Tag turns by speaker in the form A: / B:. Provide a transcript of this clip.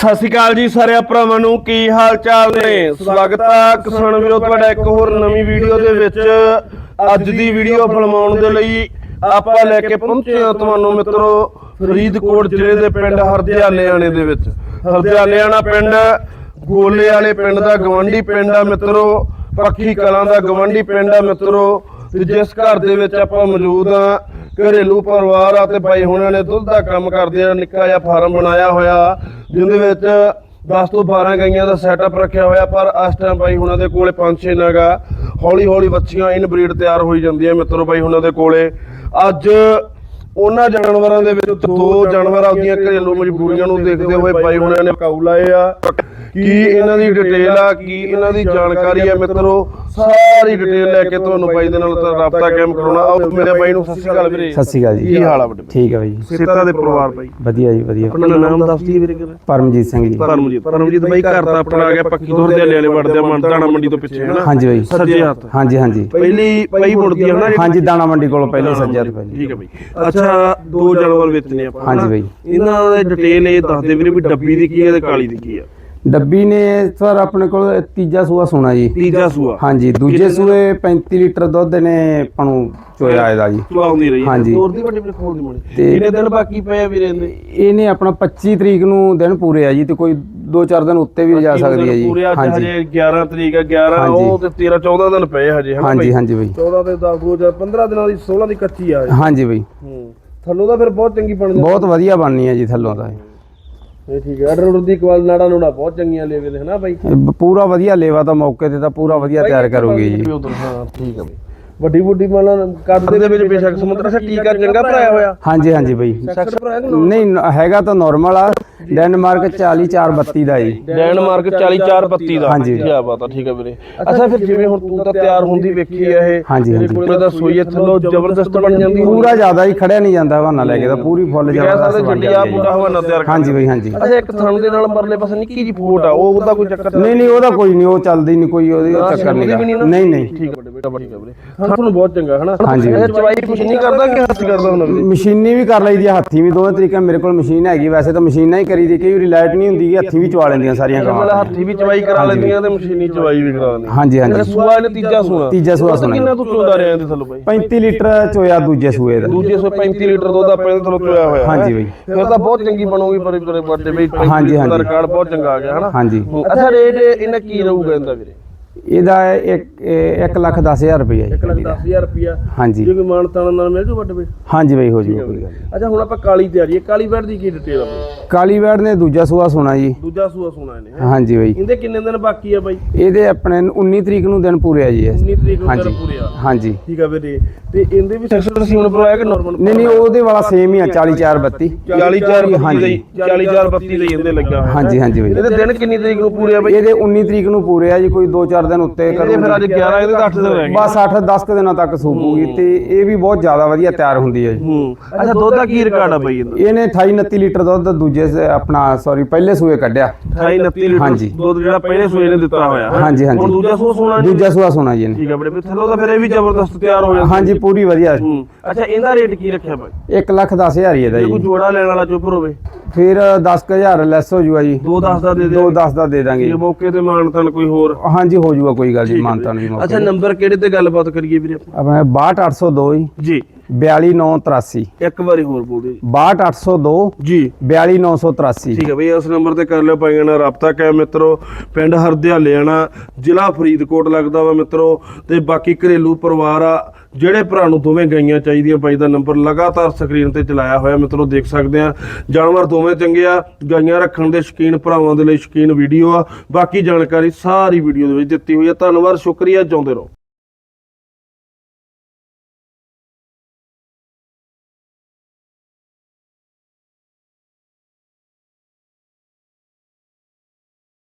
A: ਸਤਿ ਸ਼੍ਰੀ ਅਕਾਲ ਜੀ ਸਾਰੇ ਭਰਾਵਾਂ ਨੂੰ ਕੀ ਹਾਲ ਚਾਲ ਨੇ? ਸਵਾਗਤ ਹੈ ਕਿਸਾਨ ਵੀਰੋ ਤੁਹਾਡਾ ਇੱਕ ਹੋਰ ਨਵੀਂ ਵੀਡੀਓ ਦੇ ਵਿੱਚ। ਅੱਜ ਦੀ ਵੀਡੀਓ ਫਿਲਮਾਉਣ ਦੇ ਲਈ ਆਪਾਂ ਲੈ ਕੇ ਪਹੁੰਚੇ ਹਾਂ ਤੁਹਾਨੂੰ ਮਿੱਤਰੋ ਫਰੀਦਕੋਟ ਜ਼ਿਲ੍ਹੇ ਦੇ ਪਿੰਡ ਹਰਦਿਆਲਿਆਣੇ ਦੇ ਵਿੱਚ। ਹਰਦਿਆਲਿਆਣਾ ਪਿੰਡ ਗੋਲੇ ਵਾਲੇ ਪਿੰਡ ਦਾ ਗਵੰਡੀ ਪਿੰਡ ਆ ਮਿੱਤਰੋ ਪੱਖੀ ਕਲਾਂ ਦਾ ਗਵੰਡੀ ਪਿੰਡ ਆ ਮਿੱਤਰੋ। ਤੇ ਜਿਸ ਘਰ ਦੇ ਵਿੱਚ ਆਪਾਂ ਮੌਜੂਦ ਆ ਘਰੇਲੂ ਪਰਿਵਾਰ ਆ ਤੇ ਬਾਈ ਹੁਣਾਂ ਨੇ ਦੁੱਧ ਦਾ ਕੰਮ ਕਰਦੇ ਆ ਨਿੱਕਾ ਜਿਹਾ ਫਾਰਮ ਬਣਾਇਆ ਹੋਇਆ। ਜਿਹਦੇ ਵਿੱਚ 10 ਤੋਂ 12 ਗਾਈਆਂ ਦਾ ਸੈਟਅਪ ਰੱਖਿਆ ਹੋਇਆ, ਪਰ ਇਸ ਟਾਈਮ ਬਾਈ ਹੁਣਾਂ ਦੇ ਕੋਲੇ 5-6 ਨਗਾ ਹੌਲੀ ਹੌਲੀ ਵੱਛੀਆਂ ਇਨ ਬਰੀਡ ਤਿਆਰ ਹੋਈ ਜਾਂਦੀਆਂ ਮਿੱਤਰੋ ਬਾਈ ਹੁਣਾਂ ਦੇ ਕੋਲੇ। ਅੱਜ ਉਹਨਾਂ ਜਾਨਵਰਾਂ ਦੇ ਵਿੱਚ ਦੋ ਜਾਨਵਰ ਆਪਦੀਆਂ ਘਰੇਲੂ ਮਜਬੂਰੀਆਂ ਨੂੰ ਦੇਖਦੇ ਹੋਏ ਬਾਈ ਹੁਣਾਂ ਨੇ ਕਾਊ ਲਾਏ ਆ। ਕੀ ਇਹਨਾਂ ਦੀ ਡਿਟੇਲ ਆ ਕੀ ਇਹਨਾਂ ਦੀ ਜਾਣਕਾਰੀ ਆ ਮਿੱਤਰੋ? ਸਾਰੀ ਡਿਟੇਲ ਲੈ ਕੇ ਤੁਹਾਨੂੰ ਬਾਈ ਦੇ ਨਾਲ ਤਾਂ ਰਾਬਤਾ ਕਾਇਮ ਕਰਾਉਣਾ। ਆਓ ਮੇਰੇ ਬਾਈ ਨੂੰ ਸਤਿ ਸ਼੍ਰੀ ਅਕਾਲ ਵੀਰੇ।
B: ਸਤਿ ਸ਼੍ਰੀ ਅਕਾਲ ਜੀ।
A: ਕੀ ਹਾਲ ਆ ਵੱਡੇ
B: ਠੀਕ ਹੈ ਬਾਈ
A: ਸੇਤਾ ਦੇ ਪਰਿਵਾਰ ਬਾਈ।
B: ਵਧੀਆ ਜੀ ਵਧੀਆ।
A: ਆਪਣਾ ਨਾਮ ਦੱਸ ਦਈਏ ਵੀਰੇ
B: ਪਰਮਜੀਤ ਸਿੰਘ ਜੀ।
A: ਪਰਮਜੀਤ। ਪਰਮਜੀਤ ਬਾਈ ਘਰ ਤਾਂ ਆਪਣਾ ਆ ਗਿਆ ਪੱਕੀ ਦੌਰ ਦੇ ਵਾਲੇ ਵੜਦੇ ਆ ਮਨ ਦਾਣਾ ਮੰਡੀ ਤੋਂ ਪਿੱਛੇ ਹਨਾ?
B: ਹਾਂਜੀ ਬਾਈ।
A: ਸੱਜੇ ਹੱਥ।
B: ਹਾਂਜੀ ਹਾਂਜੀ।
A: ਪਹਿਲੀ ਪਈ ਮੁੜਦੀ ਆ ਹਨਾ ਜਿਹੜੀ?
B: ਹਾਂਜੀ ਦਾਣਾ ਮੰਡੀ ਕੋਲੋਂ ਪਹਿਲੇ ਸੱਜਿਆ ਤੋਂ ਪਹਿਲੇ
A: ਠੀਕ ਹੈ ਬਾਈ। ਅੱਛਾ ਦੋ ਜਾਨਵਰ ਵੇਚਨੇ ਆਪਾਂ
B: ਹਾਂਜੀ? ਬਾਈ।
A: ਇਹਨਾਂ ਦੇ ਡਿਟੇਲ ਇਹ ਦੱਸ ਦੇ ਵੀਰੇ ਵੀ ਡੱਬੀ ਦੀ ਕੀ ਹੈ ਤੇ ਕਾਲੀ ਦੀ ਕੀ ਆ?
B: ਡੱਬੀ ਨੇ ਸਰ ਆਪਣੇ ਕੋਲ ਤੀਜਾ ਸੂਆ ਸੋਨਾ ਜੀ।
A: ਤੀਜਾ ਸੂਆ।
B: ਹਾਂਜੀ ਦੂਜੇ ਸੂਏ 35 ਲੀਟਰ ਦੁੱਧ ਨੇ ਆਪਾਂ ਨੂੰ ਚੋਇਆ ਇਹਦਾ ਜੀ।
A: ਰਹੀ
B: ਹਾਂਜੀ।
A: ਹੋਰ ਦੀ ਵੱਡੀ ਕਿੰਨੇ ਦਿਨ ਬਾਕੀ ਪਏ ਆ ਵੀਰੇ ਇਹਦੇ?
B: ਇਹਨੇ ਆਪਣਾ 25 ਤਰੀਕ ਨੂੰ ਦਿਨ ਪੂਰੇ ਆ ਜੀ ਤੇ ਕੋਈ 2-4 ਦਿਨ ਉੱਤੇ ਵੀ ਜਾ ਸਕਦੀ ਹੈ ਜੀ।
A: ਪੂਰੇ ਅੱਜ
B: ਹਾਂਜੀ।
A: ਹਜੇ 11 ਤਰੀਕ ਆ 11
B: ਹਾਂਜੀ।
A: ਉਹ ਤੇ 13 14 ਦਿਨ ਪਏ ਹਜੇ
B: ਹਾਂਜੀ? ਹਾਂਜੀ ਬਾਈ।
A: 14 ਤੇ 10 2000 15 ਦਿਨਾਂ ਦੀ 16 ਦੀ ਕੱਚੀ ਆ
B: ਹਾਂਜੀ ਬਾਈ।
A: ਹੂੰ। ਥੱਲੋਂ ਦਾ ਫਿਰ ਬਹੁਤ ਚੰਗੀ ਬਣਦੀ
B: ਬਹੁਤ ਵਧੀਆ ਬਣਨੀ ਹੈ ਜੀ ਥੱਲੋਂ ਦਾ ਇਹ।
A: ਇਹ ਠੀਕ ਹੈ। ਅਡਰ ਦੀ ਕੁਆਲ ਨਾੜਾ ਨੂੜਾ ਬਹੁਤ ਚੰਗੀਆਂ ਲੇਵੇ ਦੇ ਹਨਾ ਬਾਈ?
B: ਇਹ ਬ- ਪੂਰਾ ਵਧੀਆ ਲੇਵਾ ਤਾਂ ਮੌਕੇ ਤੇ ਤਾਂ ਪੂਰਾ ਵਧੀਆ ਤਿਆਰ ਕਰੂਗੀ ਜੀ।
A: ਹਾਂ ਠੀਕ ਹੈ ਬਾਈ। ਵੱਡੀ ਵੱਡੀ ਮਤਲਬ ਕੱਦ ਦੇ ਵਿੱਚ ਬੇਸ਼ੱਕ ਸਮੁੰਦਰ ਸੇ ਟੀਕਾ ਚੰਗਾ ਭਰਾਇਆ ਹੋਇਆ।
B: ਹਾਂਜੀ ਹਾਂਜੀ ਬਾਈ। ਨਹੀਂ ਹੈਗਾ ਤਾਂ ਨਾਰਮਲ ਆ। ਡੈਨਮਾਰਕ 4432 ਦਾ ਜੀ।
A: ਡੈਨਮਾਰਕ 4432 ਦਾ।
B: ਹਾਂਜੀ।
A: ਕੀ ਬਾਤ ਆ ਠੀਕ ਹੈ ਵੀਰੇ। ਅੱਛਾ ਫਿਰ ਜਿਵੇਂ ਹੁਣ ਤੂੰ ਤਾਂ ਤਿਆਰ ਹੁੰਦੀ ਵੇਖੀ ਆ ਇਹ।
B: ਹਾਂਜੀ, ਹਾਂਜੀ।
A: ਕੋਲੇ ਦਾ ਸੋਈਏ ਥੱਲੋਂ ਜ਼ਬਰਦਸਤ ਬਣ ਜਾਂਦੀ
B: ਪੂਰਾ ਜ਼ਿਆਦਾ ਹੀ ਖੜਿਆ ਨਹੀਂ ਜਾਂਦਾ ਹਵਾਨਾ ਲੈ ਕੇ ਤਾਂ ਪੂਰੀ ਫੁੱਲ ਜ਼ਬਰਦਸਤ ਬਣ
A: ਜੱਡੀ ਆ
B: ਜਾਂਦੀ
A: ਪੂਰਾ ਹਵਾਨਾ ਤਿਆਰ
B: ਹਾਂਜੀ ਬਾਈ ਹਾਂਜੀ।
A: ਅੱਛਾ ਇੱਕ ਥਣ ਦੇ ਨਾਲ ਮਰਲੇ ਪਾਸੇ ਨਿੱਕੀ ਜੀ ਫੋਟ ਆ ਉਹ ਉਹਦਾ ਕੋਈ ਚੱਕਰ
B: ਨਹੀਂ ਨਹੀਂ ਉਹਦਾ ਕੋਈ ਨਹੀਂ ਉਹ ਚੱਲਦੀ ਨਹੀਂ ਕੋਈ ਉਹਦੀ ਚੱਕਰ ਨਹੀਂ। ਨਹੀਂ ਨਹੀਂ
A: ਠੀਕ ਹੈ ਬੇਟਾ ਠੀਕ ਹੈ ਵੀਰੇ। ਹਾਂ ਤੁਹਾਨੂੰ ਬਹੁਤ ਚੰਗਾ ਹਨਾ?
B: ਹਾਂਜੀ।
A: ਚਵਾਈ ਕੁਛ ਨਹੀਂ ਕਰਦਾ ਕਿ ਹੱਥ ਕਰਦਾ
B: ਮਸ਼ੀਨੀ ਵੀ ਕਰ ਲਈਦੀ ਆ ਹੱਥੀ ਵੀ ਦੋਵੇਂ ਤਰੀਕੇ ਮੇਰੇ ਕੋਲ ਮਸ਼ੀਨ ਹੈਗੀ ਵੈਸੇ ਤਾਂ ਮਸ਼ੀਨਾਂ ਹੀ ਕਰੀਦੀ ਕਈ ਵਾਰੀ ਲਾਈਟ ਨਹੀਂ ਹੁੰਦੀ ਹੱਥੀ ਵੀ ਚਵਾ ਲੈਂਦੀਆਂ ਸਾਰੀਆਂ
A: ਮਤਲਬ
B: ਗਾਵਾਂ
A: ਹੱਥੀ ਵੀ ਚਵਾਈ ਕਰਾ ਲੈਂਦੀਆਂ ਤੇ ਮਸ਼ੀਨੀ ਚਵਾਈ ਵੀ ਕਰਾ ਲੈਂਦੀਆਂ।
B: ਹਾਂਜੀ ਹਾਂਜੀ।
A: ਸੂਆ ਇਹਨੇ ਤੀਜਾ ਸੂਆ।
B: ਤੀਜਾ ਸੂਆ ਸੁਣਾ
A: ਕਿੰਨਾ ਤੂੰ ਚੋਦਾ ਰਿਹਾ ਇਹਦੇ ਥੱਲੋਂ ਬਾਈ?
B: 35 ਲੀਟਰ ਚੋਇਆ ਦੂਜੇ ਸੂਏ ਦਾ।
A: ਦੂਜੇ ਸੂਏ 35 ਲੀਟਰ ਦੁੱਧ ਆਪਣੇ ਥੱਲੋਂ ਚੋਇਆ ਹੋਇਆ
B: ਹਾਂਜੀ? ਬਾਈ।
A: ਫਿਰ ਤਾਂ ਬਹੁਤ ਚੰਗੀ ਬਣੂਗੀ ਪਰ ਤੇਰੇ ਵੱਡੇ ਬਈ 35
B: ਹਾਂਜੀ,
A: ਲੀਟਰ ਦਾ
B: ਹਾਂਜੀ।
A: ਰਿਕਾਰਡ ਬਹੁਤ ਚੰਗਾ ਆ ਗਿਆ ਹਨਾ?
B: ਹਾਂਜੀ।
A: ਅੱਛਾ ਰੇਟ ਇਹਨਾਂ ਕੀ ਰਹੂਗਾ ਇਹਦਾ ਵੀਰੇ?
B: ਇਹਦਾ 1 ਲੱਖ 10000 ਰੁਪਏ ਜੀ।
A: 1 ਲੱਖ 10000 ਰੁਪਿਆ
B: ਹਾਂਜੀ।
A: ਜੇ ਕੋਈ ਨਾਲ ਮਿਲ ਜੂ ਵੱਡੇ ਬਈ
B: ਹਾਂਜੀ ਬਾਈ ਹੋ ਜੂਗਾ ਕੋਈ ਗੱਲ ਨਹੀਂ।
A: ਅੱਛਾ ਹੁਣ ਆਪਾਂ ਕਾਲੀ ਤਿਆਰੀ ਹੈ ਕਾਲੀ ਬੈਡ ਦੀ ਕੀ ਡਿਟੇਲ ਆ ਬਈ?
B: ਕਾਲੀ ਬੈੜ ਨੇ ਦੂਜਾ ਸੂਆ ਸੁਣਾ ਜੀ।
A: ਦੂਜਾ ਸੂਆ ਸੁਣਾ ਇਹਨੇ ਹੈਂ?
B: ਹਾਂਜੀ ਬਾਈ।
A: ਇਹਦੇ ਕਿੰਨੇ ਦਿਨ ਬਾਕੀ ਆ ਬਾਈ?
B: ਇਹਦੇ ਆਪਣੇ 19 ਤਰੀਕ ਨੂੰ ਦਿਨ ਪੂਰੇ ਆ ਜੀ ਇਹ।
A: 19 ਤਰੀਕ ਨੂੰ ਦਿਨ ਪੂਰੇ ਆ।
B: ਹਾਂਜੀ।
A: ਠੀਕ ਆ ਵੀਰੇ ਤੇ ਇਹਦੇ ਵੀ ਸੈਕਸ਼ਨ ਸੀ ਹੁਣ ਪਰਾਇਆ ਕਿ ਨਾਰਮਲ
B: ਨਹੀਂ ਨਹੀਂ ਉਹਦੇ ਵਾਲਾ ਸੇਮ ਹੀ ਆ 4432
A: 44032
B: ਹਾਂਜੀ।
A: ਦੇ 44032 ਦੇ ਇਹਦੇ ਲੱਗਾ।
B: ਹਾਂਜੀ ਹਾਂਜੀ ਬਾਈ।
A: ਇਹਦੇ ਦਿਨ ਕਿੰਨੀ ਤਰੀਕ ਨੂੰ ਪੂਰੇ ਆ ਬਾਈ?
B: ਇਹਦੇ 19 ਤਰੀਕ ਨੂੰ ਪੂਰੇ ਆ ਜੀ ਕੋਈ 2-4 ਦਿਨ ਉੱਤੇ
A: ਇਹਦੇ ਫਿਰ ਅੱਜ 11 ਇਹਦੇ ਤਾਂ 8 ਦਿਨ ਰਹਿ ਗਏ
B: ਬਸ 8-10 ਕੁ ਦਿਨਾਂ ਤੱਕ ਸੂਪੂਗੀ ਤੇ ਇਹ ਵੀ ਬਹੁਤ ਜ਼ਿਆਦਾ ਵਧੀਆ ਤਿਆਰ ਹੁੰਦੀ ਹੈ ਜੀ।
A: ਹੂੰ। ਅੱਛਾ ਦੁੱਧ ਦਾ ਕੀ ਰਿਕਾਰਡ ਆ ਬਾਈ ਇਹਦਾ?
B: ਇਹਨੇ 28-29 ਲੀਟਰ ਦੁੱਧ ਦੂਜੇ ਸੇ ਆਪਣਾ ਸੌਰੀ ਪਹਿਲੇ ਸੂਏ ਕੱਢਿਆ।
A: 28 29 ਲੀਟਰ
B: ਹਾਂਜੀ।
A: ਦੁੱਧ ਜਿਹੜਾ ਪਹਿਲੇ ਸੂਏ ਨੇ ਦਿੱਤਾ ਹੋਇਆ। ਹੈਂ?
B: ਹਾਂਜੀ, ਹਾਂਜੀ।
A: ਹੁਣ ਦੂਜਾ ਸੂਆ ਸੋਣਾ ਜੀ।
B: ਦੂਜਾ ਸੂਆ ਸੋਨਾ ਜੀ ਇਹਨੇ।
A: ਠੀਕ ਆ ਬੜੇ ਥੱਲੋਂ ਤਾਂ ਫਿਰ ਇਹ ਵੀ ਜ਼ਬਰਦਸਤ ਤਿਆਰ ਹੋ ਜਾਂਦਾ।
B: ਹਾਂਜੀ ਪੂਰੀ ਵਧੀਆ।
A: ਹੂੰ। ਅੱਛਾ ਇਹਦਾ ਰੇਟ ਕੀ ਰੱਖਿਆ ਬਾਈ?
B: 1 ਲੱਖ 10 ਹਜ਼ਾਰ ਹੀ ਇਹਦਾ
A: ਜੇ ਕੋਈ
B: ਜੀ।
A: ਜੋੜਾ ਲੈਣ ਵਾਲਾ ਚੁੱਪ ਹੋਵੇ
B: ਫਿਰ 10000 ਲੈਸ ਹੋ ਜੂਗਾ ਜੀ।
A: 2 10 ਦਾ ਦੇ ਦੇ
B: 2-10 ਦਾ ਦੇ ਦਾਂਗੇ
A: ਜੇ ਮੌਕੇ ਤੇ ਮਾਨ ਤਾਨ ਕੋਈ ਹੋਰ।
B: ਹਾਂਜੀ ਹੋ ਜੂਗਾ ਕੋਈ ਗੱਲ ਨਹੀਂ ਮਾਨਤਾ ਨਹੀਂ ਮੌਕੇ
A: ਅੱਛਾ ਨੰਬਰ ਕਿਹੜੇ ਤੇ ਗੱਲਬਾਤ ਕਰੀਏ ਵੀਰੇ ਆਪਾਂ?
B: ਆਪਣਾ 62802 ਜੀ।
A: ਜੀ।
B: 42983
A: ਇੱਕ ਵਾਰੀ ਹੋਰ ਬੋਲ ਦਿਓ
B: 62802
A: ਜੀ।
B: 42983
A: ਠੀਕ ਹੈ ਬਈ ਇਸ ਨੰਬਰ ਤੇ ਕਰ ਲਿਓ ਭਾਈਆਂ ਨਾਲ ਰਾਬਤਾ ਕਾਇਮ ਮਿੱਤਰੋ। ਪਿੰਡ ਹਰਦਿਆਲਿਆਣਾ ਜ਼ਿਲ੍ਹਾ ਫਰੀਦਕੋਟ ਲੱਗਦਾ ਵਾ ਮਿੱਤਰੋ। ਤੇ ਬਾਕੀ ਘਰੇਲੂ ਪਰਿਵਾਰ ਆ ਜਿਹੜੇ ਭਰਾ ਨੂੰ ਦੋਵੇਂ ਗਾਈਆਂ ਚਾਹੀਦੀਆਂ ਬਾਈ ਦਾ ਨੰਬਰ ਲਗਾਤਾਰ ਸਕਰੀਨ ਤੇ ਚਲਾਇਆ ਹੋਇਆ ਮਿੱਤਰੋ ਦੇਖ ਸਕਦੇ ਆ। ਜਾਨਵਰ ਦੋਵੇਂ ਚੰਗੇ ਆ ਗਾਈਆਂ ਰੱਖਣ ਦੇ ਸ਼ੌਕੀਨ ਭਰਾਵਾਂ ਦੇ ਲਈ ਸ਼ੌਕੀਨ ਵੀਡੀਓ ਆ। ਬਾਕੀ ਜਾਣਕਾਰੀ ਸਾਰੀ ਵੀਡੀਓ ਦੇ ਵਿੱਚ ਦਿੱਤੀ ਹੋਈ ਹੈ ਧੰਨਵਾਦ ਸ਼ੁਕਰੀਆ ਚਾਹੁੰਦੇ ਰਹੋ।